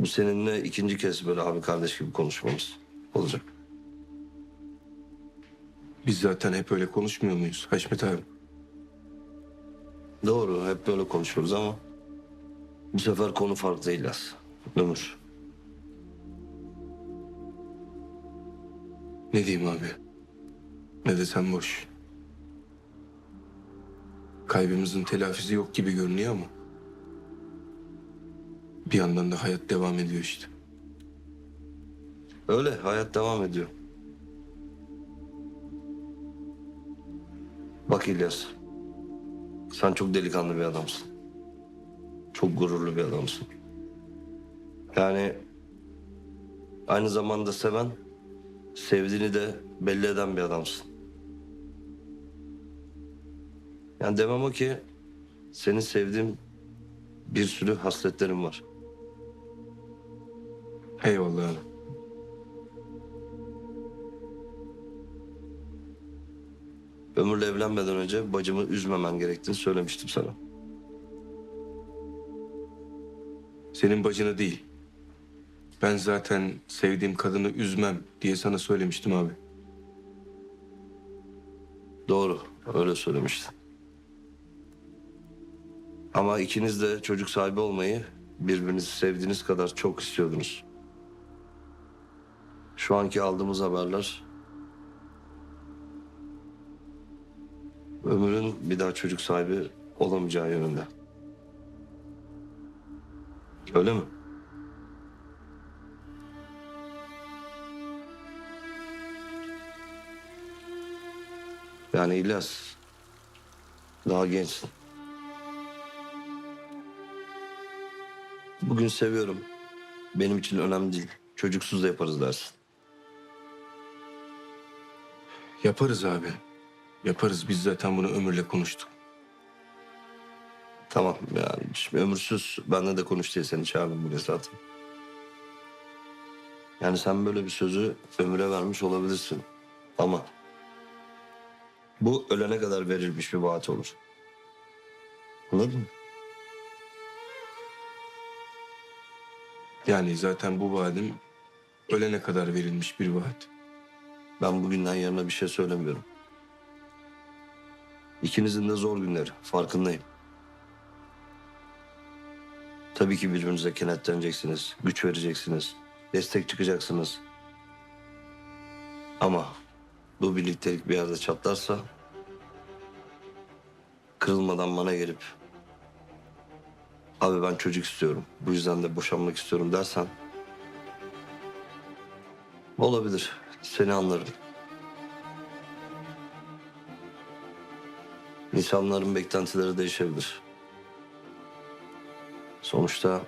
Bu seninle ikinci kez böyle abi kardeş gibi konuşmamız olacak. Biz zaten hep öyle konuşmuyor muyuz Haşmet abi? Doğru hep böyle konuşuyoruz ama bu sefer konu farklı İlyas. Ömür. Ne diyeyim abi? Ne desem boş. Kaybımızın telafisi yok gibi görünüyor ama... Bir yandan da hayat devam ediyor işte. Öyle hayat devam ediyor. Bak İlyas. Sen çok delikanlı bir adamsın. Çok gururlu bir adamsın. Yani aynı zamanda seven, sevdiğini de belli eden bir adamsın. Yani demem o ki senin sevdiğim bir sürü hasletlerim var. Eyvallah abi. Ömürle evlenmeden önce bacımı üzmemen gerektiğini söylemiştim sana. Senin bacını değil. Ben zaten sevdiğim kadını üzmem diye sana söylemiştim abi. Doğru, öyle söylemiştin. Ama ikiniz de çocuk sahibi olmayı birbirinizi sevdiğiniz kadar çok istiyordunuz. Şu anki aldığımız haberler Ömür'ün bir daha çocuk sahibi olamayacağı yönünde. Öyle mi? Yani İlyas daha gençsin. Bugün seviyorum. Benim için önemli değil. Çocuksuz da yaparız dersin. Yaparız abi. Yaparız. Biz zaten bunu Ömür'le konuştuk. Tamam yani şimdi ömürsüz benle de konuş diye seni çağırdım buraya zaten. Yani sen böyle bir sözü ömüre vermiş olabilirsin. Ama bu ölene kadar verilmiş bir vaat olur. Anladın mı? Yani zaten bu vaadim ölene kadar verilmiş bir vaat. Ben bugünden yarına bir şey söylemiyorum. İkinizin de zor günleri. Farkındayım. Tabii ki birbirinize kenetleneceksiniz. Güç vereceksiniz. Destek çıkacaksınız. Ama bu birliktelik bir yerde çatlarsa kırılmadan bana gelip abi ben çocuk istiyorum. Bu yüzden de boşanmak istiyorum dersen olabilir. Seni anlarım. İnsanların beklentileri değişebilir. Sonuçta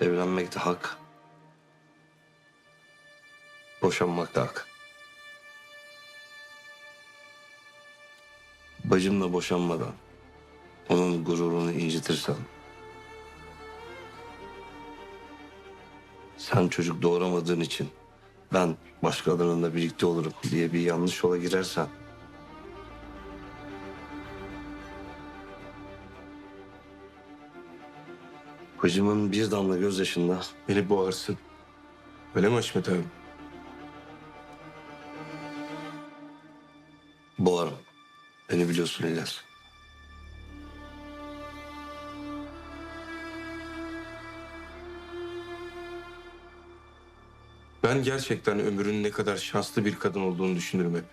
evlenmek de hak. Boşanmak da hak. Bacımla boşanmadan onun gururunu incitirsen sen çocuk doğuramadığın için ben başkalarınla birlikte olurum diye bir yanlış yola girersen Bacımın bir damla gözyaşında Beni boğarsın. Öyle mi Haşmet abi? boğarım. Beni biliyorsun İlyas. Ben gerçekten Ömür'ün ne kadar şanslı bir kadın olduğunu düşünürüm hep.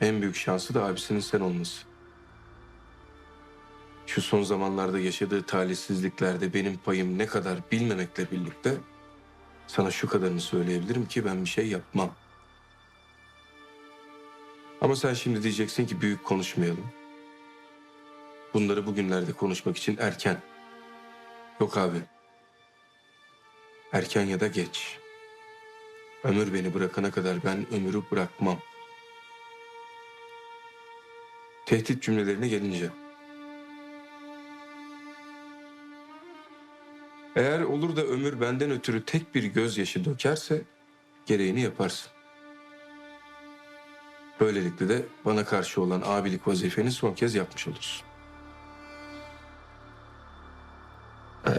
En büyük şansı da abisinin sen olması. Şu son zamanlarda yaşadığı talihsizliklerde benim payım ne kadar bilmemekle birlikte sana şu kadarını söyleyebilirim ki ben bir şey yapmam. Ama sen şimdi diyeceksin ki büyük konuşmayalım. Bunları bugünlerde konuşmak için erken. Yok abi. Erken ya da geç. Ömür beni bırakana kadar ben ömürü bırakmam. Tehdit cümlelerine gelince. Eğer olur da ömür benden ötürü tek bir gözyaşı dökerse gereğini yaparsın. Böylelikle de bana karşı olan abilik vazifeni son kez yapmış olursun. Ee,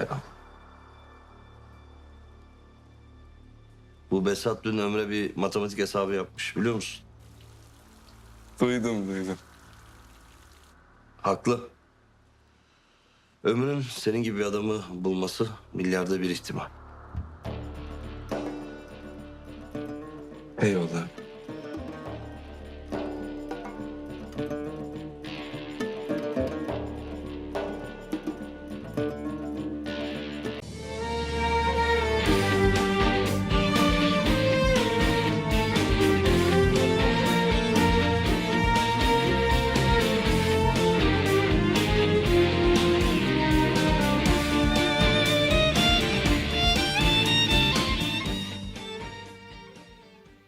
Bu Besat dün Ömre bir matematik hesabı yapmış biliyor musun? Duydum duydum. Haklı. Ömrün senin gibi bir adamı bulması milyarda bir ihtimal. Eyvallah.